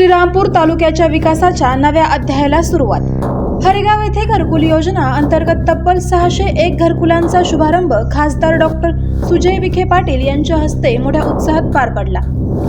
श्रीरामपूर तालुक्याच्या विकासाच्या नव्या अध्यायाला सुरुवात हरेगाव येथे घरकुल योजना अंतर्गत तब्बल सहाशे एक घरकुलांचा शुभारंभ खासदार डॉक्टर सुजय विखे पाटील यांच्या हस्ते मोठ्या उत्साहात पार पडला.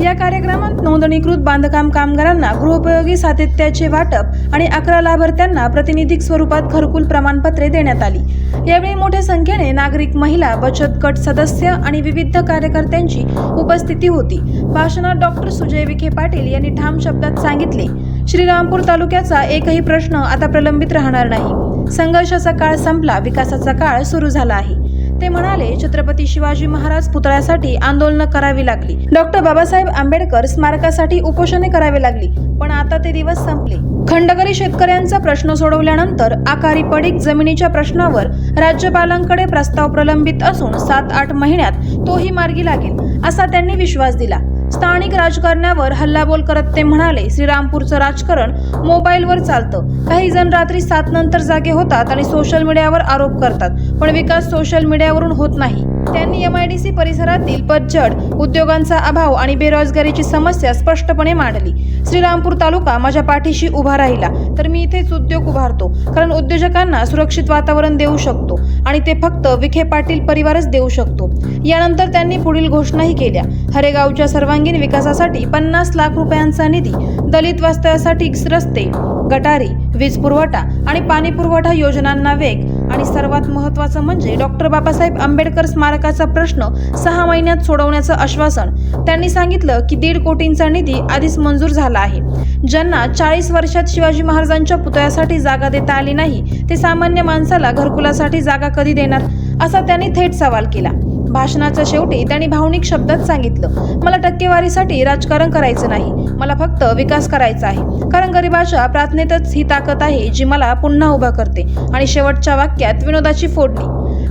या कार्यक्रमात नोंदणीकृत बांधकाम कामगारांना गृहोपयोगी सातत्याचे वाटप आणि अकरा लाभार्थ्यांना प्रातिनिधिक स्वरूपात घरकुल प्रमाणपत्रे देण्यात आली. यावेळी मोठ्या संख्येने नागरिक महिला बचत गट सदस्य आणि विविध कार्यकर्त्यांची उपस्थिती होती. भाषणात डॉक्टर सुजय विखे पाटील यांनी ठाम शब्दात सांगितले श्रीरामपूर तालुक्याचा एकही प्रश्न आता प्रलंबित राहणार नाही. संघर्षाचा काळ संपला विकासाचा काळ सुरू झाला आहे. ते म्हणाले छत्रपती शिवाजी महाराज पुतळ्यासाठी आंदोलनं करावी लागली. डॉक्टर बाबासाहेब आंबेडकर स्मारकासाठी उपोषणे करावी लागली पण आता ते दिवस संपले. खंडकरी शेतकऱ्यांचा प्रश्न सोडवल्यानंतर आकारी पडीक जमिनीच्या प्रश्नावर राज्यपालांकडे प्रस्ताव प्रलंबित असून सात आठ महिन्यात तोही मार्गी लागेल असा त्यांनी विश्वास दिला. स्थानिक राजकारण्यावर हल्लाबोल करत ते म्हणाले श्रीरामपूरचं राजकारण मोबाईलवर चालतं. काही जण रात्री सात नंतर जागे होतात आणि सोशल मीडियावर आरोप करतात पण विकास सोशल मीडियावरून होत नाही. त्यांनी एम आय डी सी परिसरातील पतझड उद्योगांचा अभाव आणि बेरोजगारीची समस्या स्पष्टपणे मांडली. श्रीरामपूर तालुका माझ्या पाठीशी उभा राहिला तर मी इथेच उद्योग उभारतो कारण उद्योजकांना सुरक्षित वातावरण देऊ शकतो आणि ते फक्त विखे पाटील परिवारच देऊ शकतो. यानंतर त्यांनी पुढील घोषणाही केल्या. हरेगावच्या सर्वांगीण विकासासाठी पन्नास लाख रुपयांचा निधी दलित वास्तव्यासाठी रस्ते गटारी वीज पुरवठा आणि पाणी पुरवठा योजनांना वेग आणि सर्वात महत्त्वाचं म्हणजे डॉक्टर बाबासाहेब आंबेडकर स्मारकाचा प्रश्न सहा महिन्यात सोडवण्याचं आश्वासन. त्यांनी सांगितलं की दीड कोटींचा निधी आधीच मंजूर झाला आहे. ज्यांना चाळीस वर्षात शिवाजी महाराजांच्या पुतळ्यासाठी जागा देता आली नाही ते सामान्य माणसाला घरकुलासाठी जागा कधी देणार? असा त्यांनी थेट सवाल केला. भाषणाच्या शेवटी त्यांनी भावनिक शब्दात सांगितलं. मला टक्केवारीसाठी राजकारण करायचं नाही. मला फक्त विकास करायचा आहे. कारण गरिबाच्या प्रार्थनेतच ही ताकद आहे जी मला पुन्हा उभा करते आणि शेवटच्या वाक्यात विनोदाची फोडणी.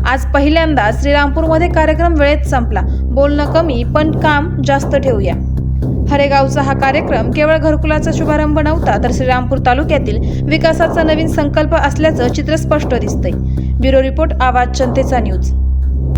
आज पहिल्यांदा श्रीरामपूरमध्ये कार्यक्रम वेळेत संपला. बोलणं कमी पण काम जास्त ठेवूया. हरेगावचा हा कार्यक्रम केवळ घरकुलाचा शुभारंभ नव्हता तर श्रीरामपूर तालुक्यातील विकासाचा नवीन संकल्प असल्याचं चित्र स्पष्ट दिसतंय. ब्युरो रिपोर्ट आवाज जनतेचा न्यूज.